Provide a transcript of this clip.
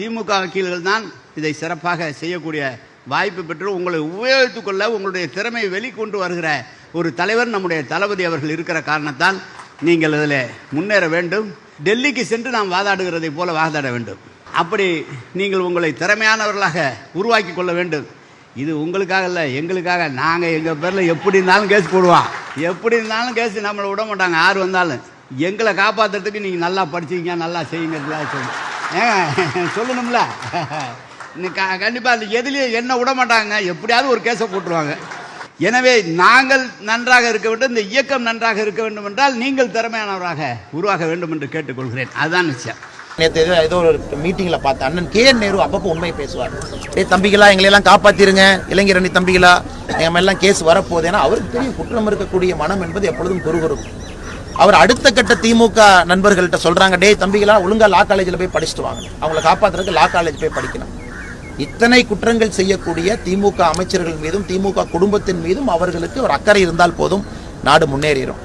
திமுக வக்கீல்கள் தான் இதை சிறப்பாக செய்யக்கூடிய வாய்ப்பு பெற்று உங்களை உபயோகித்துக் கொள்ள உங்களுடைய திறமையை வெளிக்கொண்டு வருகிற ஒரு தலைவர் நம்முடைய தளபதி அவர்கள் இருக்கிற காரணத்தால் நீங்கள் இதில் முன்னேற வேண்டும். டெல்லிக்கு சென்று நாம் வாதாடுகிறதை போல வாதாட வேண்டும். அப்படி நீங்கள் உங்களை திறமையானவர்களாக உருவாக்கி கொள்ள வேண்டும். இது உங்களுக்காக இல்லை எங்களுக்காக. நாங்கள் எங்கள் பேரில் எப்படி இருந்தாலும் கேஸ் போடுவோம். எப்படி இருந்தாலும் கேஸ் நம்மளை விட மாட்டாங்க. யார் வந்தாலும் எங்களை காப்பாற்றுறதுக்கு நீங்கள் நல்லா படிச்சீங்க நல்லா செய்யுங்க சொல்லு சொல்லணும்ல. கண்டிப்பாக அந்த எதுலேயும் என்ன விட மாட்டாங்க எப்படியாவது ஒரு கேஸை போட்டுருவாங்க. எனவே நாங்கள் நன்றாக இருக்க வேண்டும் இந்த இயக்கம் நன்றாக இருக்க வேண்டும் என்றால் நீங்கள் திறமையானவராக உருவாக வேண்டும் என்று கேட்டுக்கொள்கிறேன். அதுதான் நிச்சயம். நேற்று ஏதோ ஒரு மீட்டிங்கில் பார்த்தேன் அண்ணன் கே என் நேரு அப்பப்போ உண்மை பேசுவார். ஏ தம்பிகளா எங்களை எல்லாம் இளைஞர் இளைஞரணி தம்பிகளா எங்கள் மேலாம் கேஸ் வரப்போகுது. ஏன்னா அவருக்கு தெரியும் குற்றம் இருக்கக்கூடிய மனம் என்பது எப்பொழுதும் குறுகுறுக்கும் அவர் அடுத்த கட்ட திமுக நண்பர்கள்ட்ட சொல்றாங்க டேய் தம்பிகளா ஒழுங்கா லா காலேஜில் போய் படிச்சுட்டு வாங்க. அவங்கள காப்பாத்துறதுக்கு லா காலேஜ் போய் படிக்கணும். இத்தனை குற்றங்கள் செய்யக்கூடிய திமுக அமைச்சர்கள் மீதும் திமுக குடும்பத்தின் மீதும் அவர்களுக்கு ஒரு அக்கறை இருந்தால் போதும் நாடு முன்னேறிடும்.